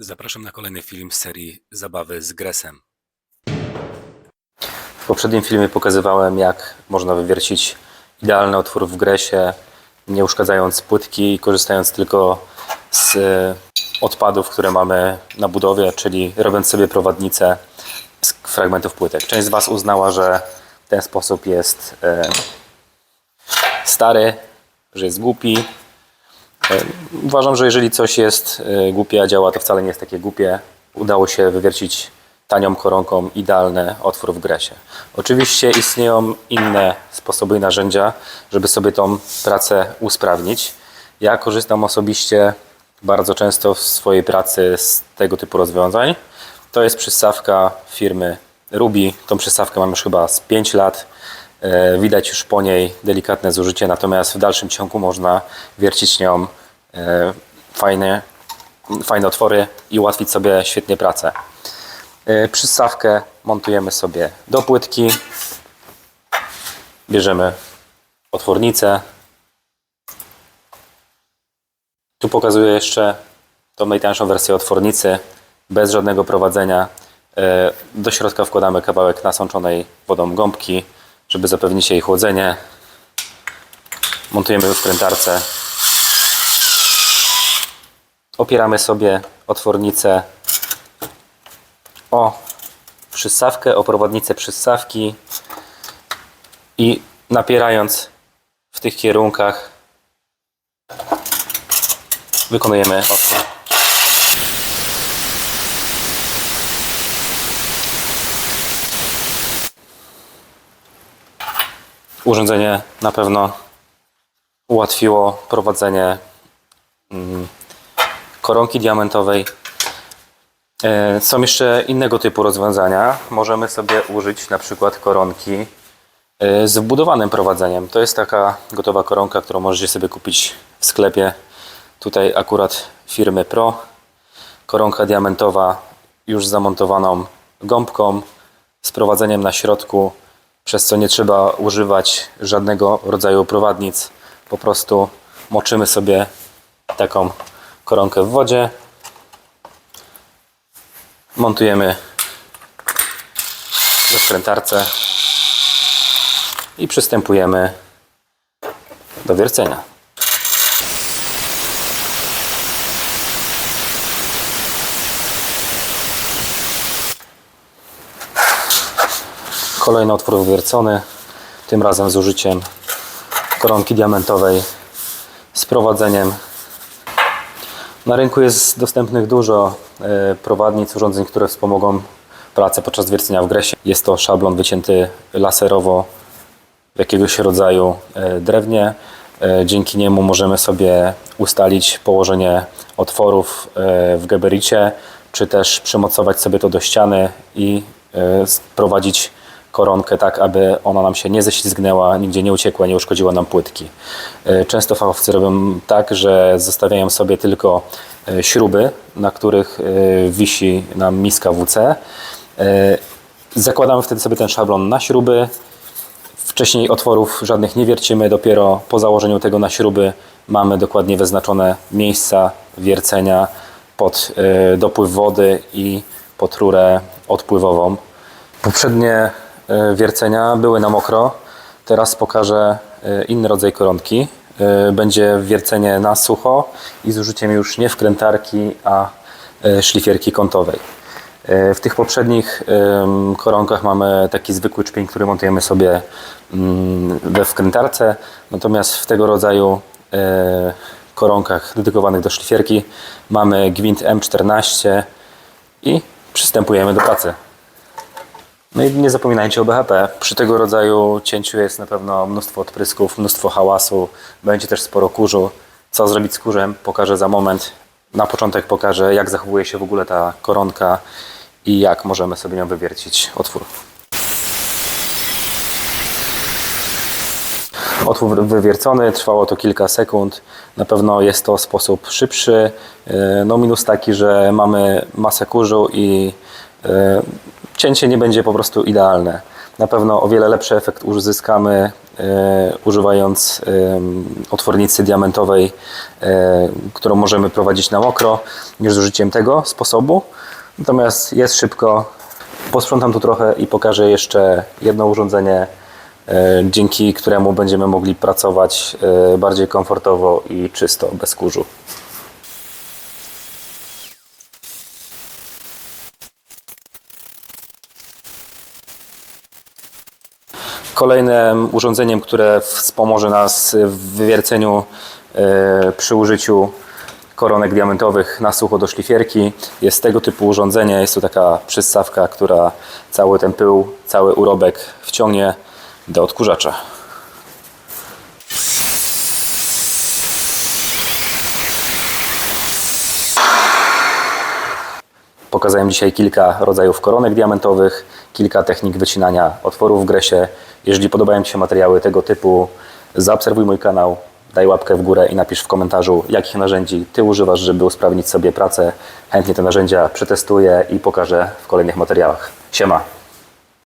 Zapraszam na kolejny film z serii Zabawy z Gresem. W poprzednim filmie pokazywałem, jak można wywiercić idealny otwór w gresie, nie uszkadzając płytki i korzystając tylko z e, odpadów, które mamy na budowie, czyli robiąc sobie prowadnicę z fragmentów płytek. Część z Was uznała, że ten sposób jest e, stary, że jest głupi. E, Uważam, że jeżeli coś jest e, głupie, a działa, to wcale nie jest takie głupie. Udało się wywiercić tanią koronką idealny otwór w gresie. Oczywiście istnieją inne sposoby i narzędzia, żeby sobie tą pracę usprawnić. Ja korzystam osobiście bardzo często w swojej pracy z tego typu rozwiązań. To jest przystawka firmy Ruby. Tą przystawkę mam już chyba z 5 lat. E, Widać już po niej delikatne zużycie, natomiast w dalszym ciągu można wiercić nią fajne, fajne otwory i ułatwić sobie świetnie pracę. E, Przystawkę montujemy sobie do płytki. Bierzemy otwornicę. Tu pokazuję jeszcze tą najtańszą wersję otwornicy bez żadnego prowadzenia. E, Do środka wkładamy kawałek nasączonej wodą gąbki, żeby zapewnić jej chłodzenie. Montujemy w krętarce. Opieramy sobie otwornicę o przystawkę, o prowadnicę przystawki i napierając w tych kierunkach wykonujemy otwór. Urządzenie na pewno ułatwiło prowadzenie mm, koronki diamentowej E, Są jeszcze innego typu rozwiązania. Możemy sobie użyć na przykład koronki e, z wbudowanym prowadzeniem. To jest taka gotowa koronka, którą możecie sobie kupić w sklepie. Tutaj akurat firmy Pro. Koronka diamentowa już z zamontowaną gąbką, z prowadzeniem na środku, przez co nie trzeba używać żadnego rodzaju prowadnic. Po prostu moczymy sobie taką koronkę w wodzie montujemy we wkrętarce i przystępujemy do wiercenia. Kolejny otwór wywiercony, tym razem z użyciem koronki diamentowej z prowadzeniem na rynku jest dostępnych dużo e, prowadnic, urządzeń, które wspomogą pracę podczas wiercenia w gresie. Jest to szablon wycięty laserowo w jakiegoś rodzaju e, drewnie. E, Dzięki niemu możemy sobie ustalić położenie otworów w gebericie, czy też przymocować sobie to do ściany i sprowadzić koronkę tak, aby ona nam się nie ześlizgnęła, nigdzie nie uciekła, nie uszkodziła nam płytki. E, Często fachowcy robią tak, że zostawiają sobie tylko e, śruby, na których e, wisi nam miska WC. Zakładamy wtedy sobie ten szablon na śruby. Wcześniej otworów żadnych nie wiercimy, dopiero po założeniu tego na śruby mamy dokładnie wyznaczone miejsca wiercenia pod dopływ wody i pod rurę odpływową. Poprzednie wiercenia były na mokro. Teraz pokażę e, inny rodzaj koronki. E, Będzie wiercenie na sucho i z użyciem już nie wkrętarki, a e, szlifierki kątowej. E, W tych poprzednich koronkach mamy taki zwykły czpień, który montujemy sobie mm, we wkrętarce. Natomiast w tego rodzaju e, koronkach dedykowanych do szlifierki mamy gwint M14 i przystępujemy do pracy. No i nie zapominajcie o BHP. Przy tego rodzaju cięciu jest na pewno mnóstwo odprysków, mnóstwo hałasu, będzie też sporo kurzu. Co zrobić z kurzem, pokażę za moment. Na początek pokażę, jak zachowuje się w ogóle ta koronka i jak możemy sobie nią wywiercić otwór. Otwór wywiercony, trwało to kilka sekund. Na pewno jest to sposób szybszy. E, No minus taki, że mamy masę kurzu i e, cięcie nie będzie po prostu idealne. Na pewno o wiele lepszy efekt uzyskamy e, używając em, otwornicy diamentowej, e, którą możemy prowadzić na mokro, niż z użyciem tego sposobu. Natomiast jest szybko. Posprzątam tu trochę i pokażę jeszcze jedno urządzenie, e, dzięki któremu będziemy mogli pracować e, bardziej komfortowo i czysto, bez kurzu. Kolejnym urządzeniem, które wspomoże nas w wywierceniu e, przy użyciu koronek diamentowych na sucho do szlifierki jest tego typu urządzenie. Jest to taka przystawka, która cały ten pył, cały urobek wciągnie do odkurzacza. Pokazałem dzisiaj kilka rodzajów koronek diamentowych, kilka technik wycinania otworów w gresie. Jeżeli podobają Ci się materiały tego typu, zaobserwuj mój kanał, daj łapkę w górę i napisz w komentarzu, jakich narzędzi Ty używasz, żeby usprawnić sobie pracę. Chętnie te narzędzia przetestuję i pokażę w kolejnych materiałach. Siema!